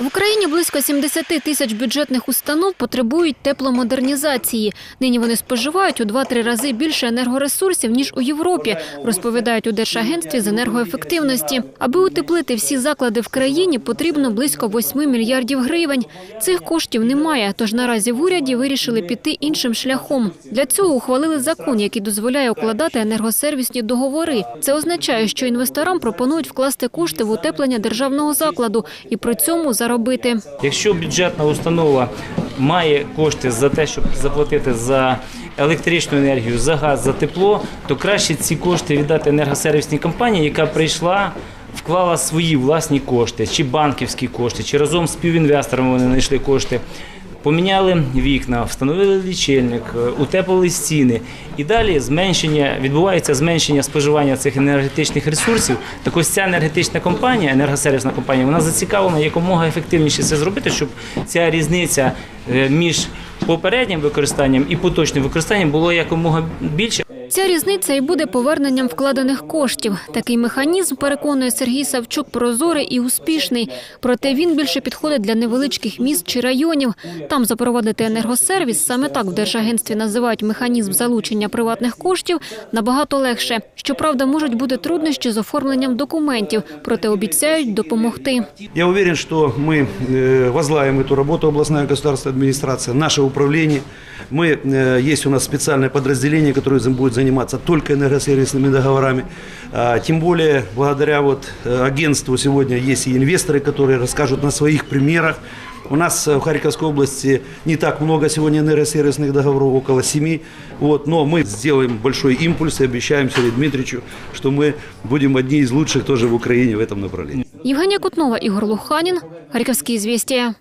В Україні близько 70 тисяч бюджетних установ потребують тепломодернізації. Нині вони споживають у 2-3 рази більше енергоресурсів, ніж у Європі, розповідають у Держагентстві з енергоефективності. Аби утеплити всі заклади в країні, потрібно близько 8 мільярдів гривень. Цих коштів немає, тож наразі в уряді вирішили піти іншим шляхом. Для цього ухвалили закон, який дозволяє укладати енергосервісні договори. Це означає, що інвесторам пропонують вкласти кошти в утеплення державного закладу і при цьому заробити. Якщо бюджетна установа має кошти за те, щоб заплатити за електричну енергію, за газ, за тепло, то краще ці кошти віддати енергосервісній компанії, яка прийшла. Вклала свої власні кошти, чи банківські кошти, чи разом з співінвесторами вони знайшли кошти. Поміняли вікна, встановили лічильник, е, утеплили стіни. І далі зменшення відбувається зменшення споживання цих енергетичних ресурсів. Так ось ця енергетична компанія, енергосервісна компанія, вона зацікавлена якомога ефективніше це зробити, щоб ця різниця е, між попереднім використанням і поточним використанням було якомога більше. Ця різниця і буде поверненням вкладених коштів. Такий механізм, переконує Сергій Савчук, прозорий і успішний. Проте він більше підходить для невеличких міст чи районів. Там запровадити енергосервіс, саме так в Держагентстві називають механізм залучення приватних коштів, набагато легше. Щоправда, можуть бути труднощі з оформленням документів, проте обіцяють допомогти. Я уверен, что мы э, возглавим эту работу областная государственная администрация, наше управление. Мы, э, есть у нас специальное подразделение, которое за- будет заниматься только энергосервисными договорами. А, Тем более, благодаря вот э, агентству сегодня есть и инвесторы, которые расскажут на своих примерах. У нас э, в Харьковской области не так много сегодня энергосервисных договоров, около семи. Вот, но мы сделаем большой импульс и обещаем Сергею Дмитриевичу, что мы будем одни из лучших тоже в Украине в этом направлении. Євгенія Кутнова, Ігор Луханін, Харківські звістія.